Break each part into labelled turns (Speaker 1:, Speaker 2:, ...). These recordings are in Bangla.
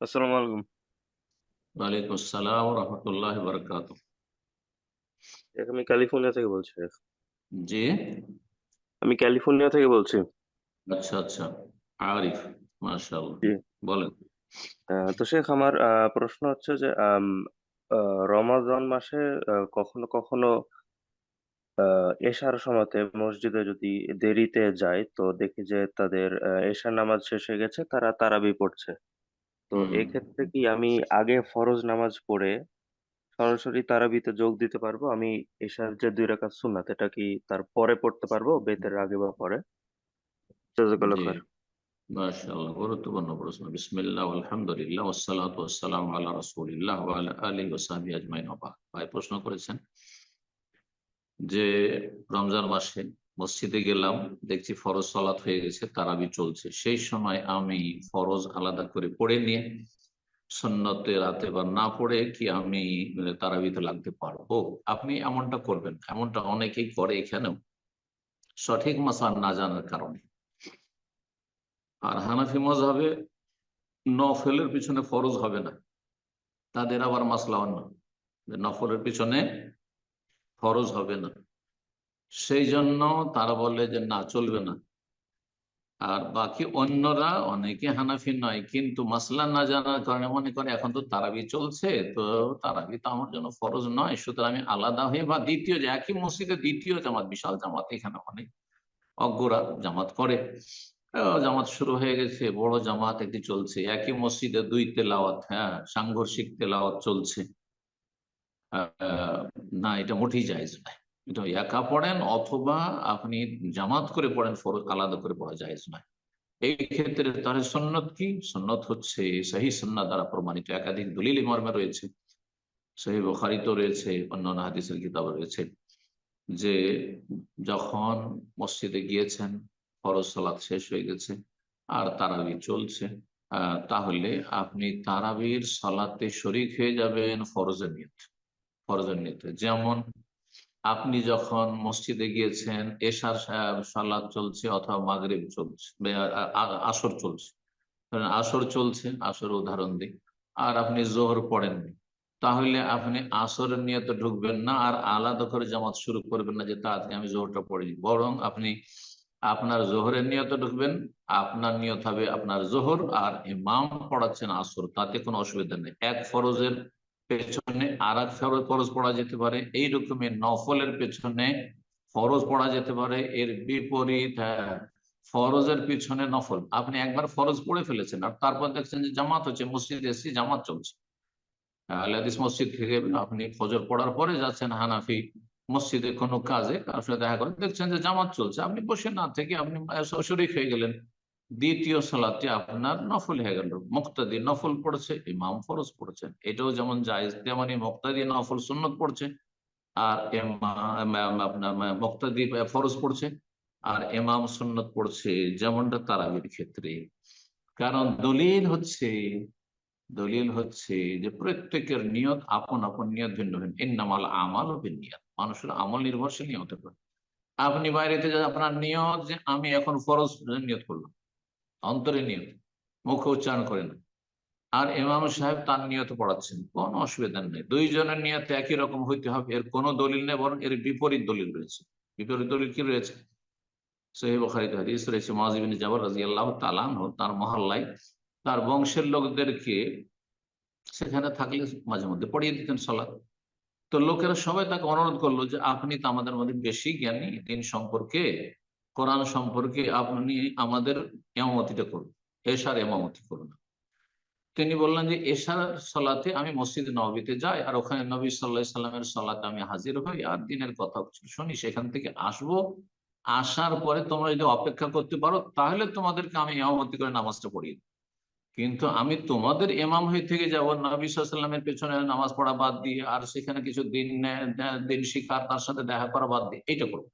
Speaker 1: আসসালামু আলাইকুম
Speaker 2: ওয়ালাইকুম আসসালাম রহমতুল্লাহ বরকাত
Speaker 1: শেখ, আমি ক্যালিফোর্নিয়া থেকে বলছি শেখ।
Speaker 2: জি
Speaker 1: আমি ক্যালিফোর্নিয়া থেকে বলছি
Speaker 2: আচ্ছা আচ্ছা আরিফ মাশাআল্লাহ
Speaker 1: জি
Speaker 2: বলেন
Speaker 1: তো শেখ আমার প্রশ্ন হচ্ছে যে রমাদান মাসে কখনো কখনো এশার সময়তে মসজিদে যদি দেরিতে যায় তো দেখি যে তাদের এশার নামাজ শেষ হয়ে গেছে তারা তারাবি পড়ছে তো
Speaker 2: হুম
Speaker 1: এক্ষেত্রে কি আমি আগে ফরজ নামাজ পড়ে সরাসরি তারাবিতে যোগ দিতে পারব? আমি এশার যে দুই রাকাত সুন্নাত এটা কি তার পরে পড়তে পারব বেতের আগে বা পরে? জাজাকাল্লাহ
Speaker 2: জি।
Speaker 1: খায়ের
Speaker 2: মাশাআল্লাহ গুরুত্বপূর্ণ প্রশ্ন। বিসমিল্লাহ আলহামদুলিল্লাহ ওয়াসসালাতু ওয়াসসালামু আলা রাসূলিল্লাহ ওয়া আলা আলিহি ওয়া সাহবিহি আজমাইন। ওয়া বাদ। ভাই প্রশ্ন করেছেন যে রমজান মাসে মসজিদে গেলাম, দেখছি ফরজ সালাত হয়ে গেছে, তারাবি চলছে। সেই সময় আমি ফরজ আলাদা করে পড়ে নিয়ে সন্ন্যতে রাতে বা না পড়ে কি আমি মানে তারাবিতে লাগতে পারব? আপনি এমনটা করবেন। এমনটা অনেকেই করে এখানেও। সঠিক মাসাল না জানার কারণে। আর হানাফি মজাবে নফলের পিছনে ফরজ হবে না। তাদের আবার মাসলা অন্য। নফলের পিছনে ফরজ হবে না। সেই জন্য তারা বলে যে, না, চলবে না। আর বাকি অন্যরা, অনেকে হানাফি নয়, কিন্তু মাসলা না জানার কারণে মনে করে, এখন তো তারাবি চলছে, তো তারাবি তো আমার জন্য ফরজ নয়, সুতরাং আমি আলাদা হয়ে বা দ্বিতীয় যে, একই মসজিদে দ্বিতীয় জামাত, বিশাল জামাত, এখানে অনেক অজ্ঞরা জামাত করে। জামাত শুরু হয়ে গেছে, বড় জামাত একটি চলছে, একই মসজিদে দুই তেলাওয়াত হ্যাঁ সাংঘর্ষিক তেলাওয়াত চলছে। না, এটা মোটেই নয়। এটা একা পড়েন অথবা আপনি জামাত করে পড়েন, ফরজ আলাদা করে পড়া জায়েজ নয়। এই ক্ষেত্রে তার সন্ন্যত কি? সন্ন্যত হচ্ছে সহি সন্না দ্বারা প্রমাণিত। একাধিক দলিল মর্মে রয়েছে। সহি বখারিত রয়েছে, অন্যান্য হাদিসের কিতাব রয়েছে যে যখন মসজিদে গিয়েছেন, ফরজ সালাত শেষ হয়ে গেছে, আর তারাবি চলছে তাহলে আপনি তারাবির সালাতে শরিক হয়ে যাবেন ফরজের নিয়ত। ফরজের নিয়তে। যেমন আপনি যখন মসজিদে গিয়েছেন, এশার সা- সালাত চলছে অথবা মাগরিব চলছে আসর চলছে। আসর চলছে আসর উদাহরণ দিই, আর আপনি জোহর পড়েননি। তাহলে আপনি আসরের তো ঢুকবেন না আর আলাদা করে জামাত শুরু করবেন না যে, তা আজকে আমি জোহরটা পড়ি বরং আপনি আপনার জোহরের নিয়তে ঢুকবেন, আপনার নিয়ত হবে আপনার জোহর, আর ইমাম পড়াচ্ছেন আসর, তাতে কোনো অসুবিধা নেই। এক ফরজের পেছনে আর এক ফরজ পড়া যেতে পারে এই রকমের নফলের পেছনে ফরজ পড়া যেতে পারে এর বিপরীত হ্যাঁ, ফরজের পিছনে নফল। আপনি একবার ফরজ পড়ে ফেলেছেন আর তারপর দেখছেন যে জামাত হচ্ছে মসজিদে এসে জামাত চলছে। আল্লাদিস মসজিদ থেকে আপনি ফজর পড়ার পরে যাচ্ছেন হানাফি মসজিদে কোনো কাজে কার দেখা করেন দেখছেন যে জামাত চলছে আপনি বসে না থেকে আপনি শরিক হয়ে গেলেন। দ্বিতীয় সালাতে আপনার নফল হয়ে গেল। মুক্তাদি নফল পড়ছে, ইমাম ফরজ পড়ছেন। এটাও যেমন জায়েজ, তেমনি মুক্তাদি নফল সুন্নত পড়ছে। আর আপনার মুক্তাদি ফরজ পড়ছে। আর ইমাম সুন্নত পড়ছে যেমনটা তারাবির ক্ষেত্রে। কারণ দলিল হচ্ছে দলিল হচ্ছে যে প্রত্যেকের নিয়ত আপন আপন নিয়ত ভিন্ন ভিন্ন। ইন্নামাল আমাল ও নিয়ত মানুষের আমল নির্ভরশীল নিয়ত পারে। আপনি বাইরেতে আপনার নিয়ত যে আমি এখন ফরজ নিয়ত করলাম। অন্তরে নিয়ত মুখে উচ্চারণ করে না আর ইমাম সাহেব তার নিয়ত পড়াচ্ছেন, কোন অসুবিধা নেই। দুইজনের নিয়ত একই রকম হইতে হবে, এর কোনো দলিল নেই, বরং এর বিপরীত দলিল রয়েছে। বিপরীত দলিল কি রয়েছে? সহি বখারিত হাদিস রয়েছে মাজিবিন জাবর রাজি আল্লাহ তালান তার মহল্লায় তার বংশের লোকদেরকে সেখানে থাকলে মাঝে মধ্যে পড়িয়ে দিতেন সলাৎ তো লোকেরা সবাই তাকে অনুরোধ করল যে, আপনি তো আমাদের মধ্যে বেশি জ্ঞানী, দিন সম্পর্কে কোরআন সম্পর্কে আপনি আমাদের এমামতিটা করুন, এশার এমামতি করুন। তিনি বললেন যে এশার সলাতে আমি মসজিদ নবীতে যাই, আর ওখানে নবী সাল্লাহ সাল্লামের সলাতে আমি হাজির হই, আর দিনের কথা শুনি, সেখান থেকে আসব। আসার পরে তোমরা যদি অপেক্ষা করতে পারো, তাহলে তোমাদেরকে আমি এমামতি করে নামাজটা পড়িয়ে। কিন্তু আমি তোমাদের এমাম হয়ে থেকে যাব, নবী সাল্লামের পেছনে নামাজ পড়া বাদ দিয়ে, আর সেখানে কিছু দিন দিন শিকার তার সাথে দেখা করা বাদ দিয়ে, এইটা করব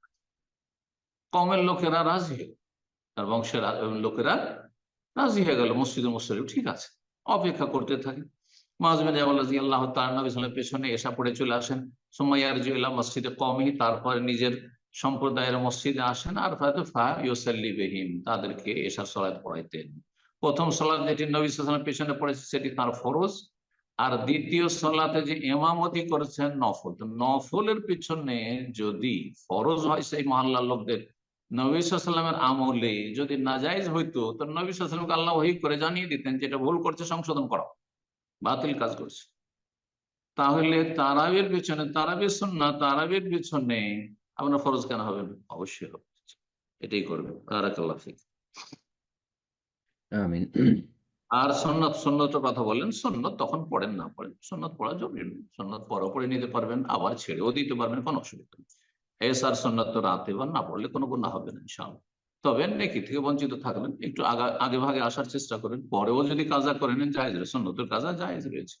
Speaker 2: কমের লোকেরা রাজি হয়ে তার বংশের লোকেরা রাজি হয়ে গেল, মসজিদে মুসলিম ঠিক আছে, অপেক্ষা করতে থাকে। মাজমেদ আল্লাহ তার পেছনে এসা পড়ে চলে আসেন। সোমাইয়ার জিল্লা মসজিদে কমই তারপরে নিজের সম্প্রদায়ের মসজিদে আসেন। আর ইউসাল্লি তাদেরকে এসা সলাত পড়াইতেন। প্রথম সালাত যেটি নবী সাল্লামের পেছনে পড়েছে, সেটি তার ফরজ। আর দ্বিতীয় সালাতে যে এমামতি করেছেন নফল নফলের পিছনে যদি ফরজ হয় সেই মহল্লার লোকদের নবী সাল্লামের আমলে যদি নাজাইজ হইতো তো নবী সাল্লামকে আল্লাহ ওহি করে জানিয়ে দিতেন যেটা ভুল করছে সংশোধন করা। বাতিল কাজ করছে। তাহলে তারাবির পিছনে তারাবির সন্না তারাবির পিছনে আপনার ফরজ কেন হবে? না অবশ্যই হবে। এটাই করবে। বারাকাল্লাহ
Speaker 3: আমিন।
Speaker 2: আর সন্ন্যত সন্ন্যতের কথা বলেন সন্ন্যত তখন পড়েন না পড়েন। সন্ন্যত পড়া জরুরি। নেই সন্ন্যত পরও পড়ে নিতে পারবেন আবার ছেড়েও দিতে পারবেন কোনো অসুবিধা নেই। এস আর সন্ন্যত রাতে বা না পড়লে কোনো গুণা হবে না, ইনশাআল্লাহ তবে নেকি থেকে বঞ্চিত থাকলেন একটু আগা, আগে ভাগে আসার চেষ্টা করেন, পরেও যদি কাজা করে নেন, জায়েজ রয়েছে সন্ন্যতের কাজা জায়েজ রয়েছে।